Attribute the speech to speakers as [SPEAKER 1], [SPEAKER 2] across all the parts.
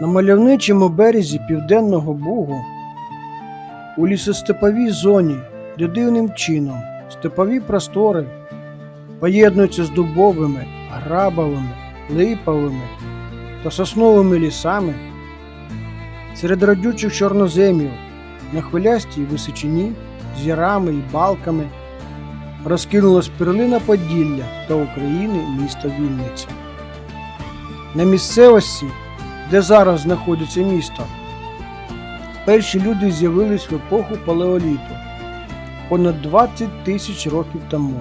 [SPEAKER 1] На мальовничому березі Південного Бугу у лісостеповій зоні, де дивним чином степові простори поєднуються з дубовими, грабовими, липовими та сосновими лісами, серед родючих чорноземів на хвилястій височині з ярами і балками розкинулась перлина Поділля та України міста Вінниця. На місцевості, де зараз знаходиться місто, перші люди з'явились в епоху палеоліту понад 20 тисяч років тому.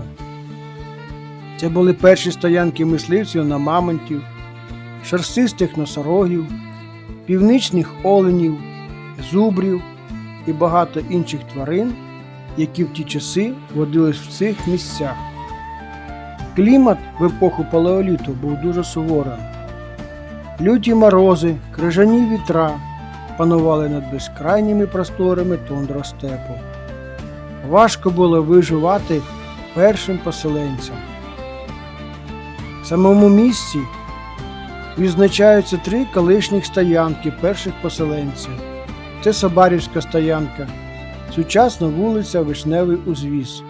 [SPEAKER 1] Це були перші стоянки мисливців на мамонтів, шерстистих носорогів, північних оленів, зубрів і багато інших тварин, які в ті часи водились в цих місцях. Клімат в епоху палеоліту був дуже суворим. Люті морози, крижані вітра панували над безкрайніми просторами тундростепу. Важко було виживати першим поселенцям. В самому місці відзначаються три колишніх стоянки перших поселенців. Це Собарівська стоянка, сучасна вулиця Вишневий Узвіз.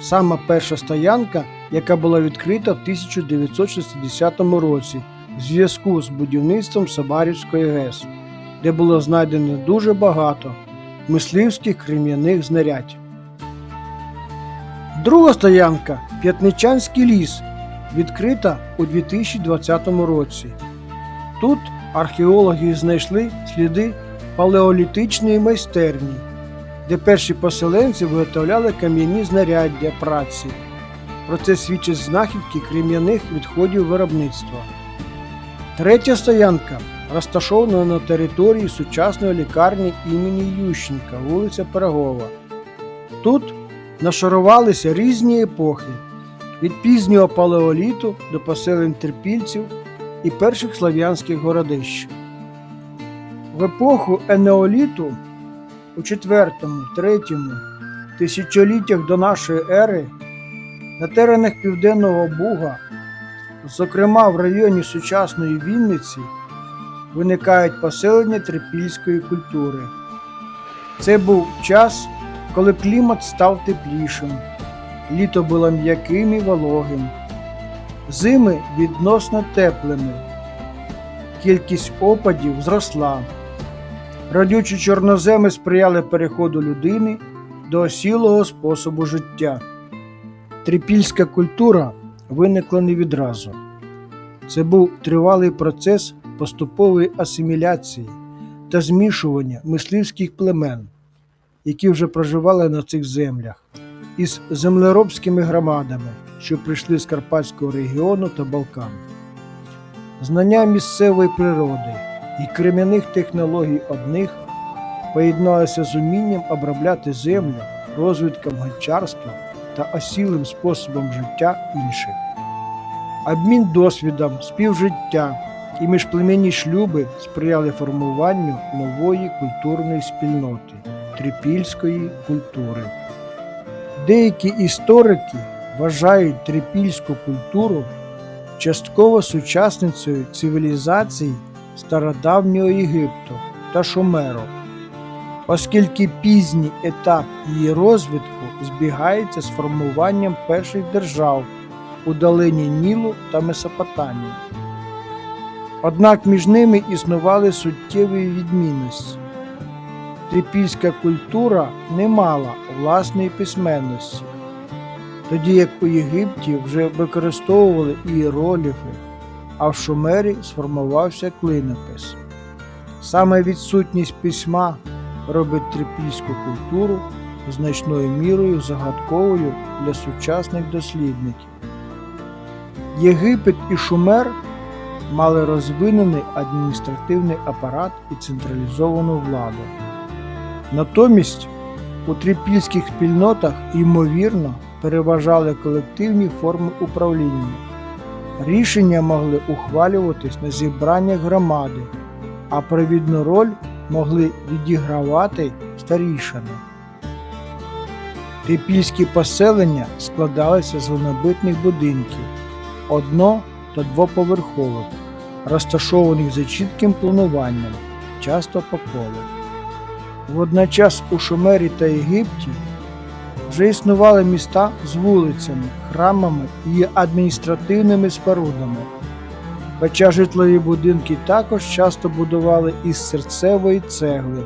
[SPEAKER 1] Сама перша стоянка, яка була відкрита в 1960 році зв'язку з будівництвом Собарівської ГЕС, де було знайдено дуже багато мисливських крем'яних знарядь. Друга стоянка П'ятничанський ліс, відкрита у 2020 році. Тут археологи знайшли сліди палеолітичної майстерні, де перші поселенці виготовляли кам'яні знаряддя праці. Про це свідчать знахідки крем'яних відходів виробництва. Третя стоянка розташована на території сучасної лікарні імені Ющенка, вулиця Пирогова. Тут нашарувалися різні епохи від пізнього палеоліту до поселень терпільців і перших слав'янських городищ. В епоху енеоліту у 4-3 тисячоліттях до нашої ери на теренах Південного Буга, зокрема в районі сучасної Вінниці, виникають поселення трипільської культури. Це був час, коли клімат став теплішим, літо було м'яким і вологим, зими відносно теплими, кількість опадів зросла. Родючі чорноземи сприяли переходу людини до осілого способу життя. Трипільська культура виникла не відразу. Це був тривалий процес поступової асиміляції та змішування мисливських племен, які вже проживали на цих землях, із землеробськими громадами, що прийшли з Карпатського регіону та Балкан. Знання місцевої природи і крем'яних технологій одних поєдналися з умінням обробляти землю, розвитком гончарства та осілим способом життя інших. Обмін досвідом, співжиття і міжплемінні шлюби сприяли формуванню нової культурної спільноти трипільської культури. Деякі історики вважають трипільську культуру частково сучасницею цивілізацій стародавнього Єгипту та Шумеру, оскільки пізній етап її розвитку збігається з формуванням перших держав у долині Нілу та Месопотамії. Однак між ними існували суттєві відмінності. Трипільська культура не мала власної письменності, тоді як у Єгипті вже використовували ієроліфи, а в Шумері сформувався клинопис. Саме відсутність письма робить трипільську культуру значною мірою загадковою для сучасних дослідників. Єгипет і Шумер мали розвинений адміністративний апарат і централізовану владу. Натомість у трипільських спільнотах ймовірно переважали колективні форми управління. Рішення могли ухвалюватись на зібраннях громади, а провідну роль могли відігравати старішини. Трипільські поселення складалися з глинобитних будинків одно- та двоповерхових, розташованих за чітким плануванням, часто по колу. Водночас у Шумері та Єгипті вже існували міста з вулицями, храмами і адміністративними спорудами. Хоча житлові будинки також часто будували із серцевої цегли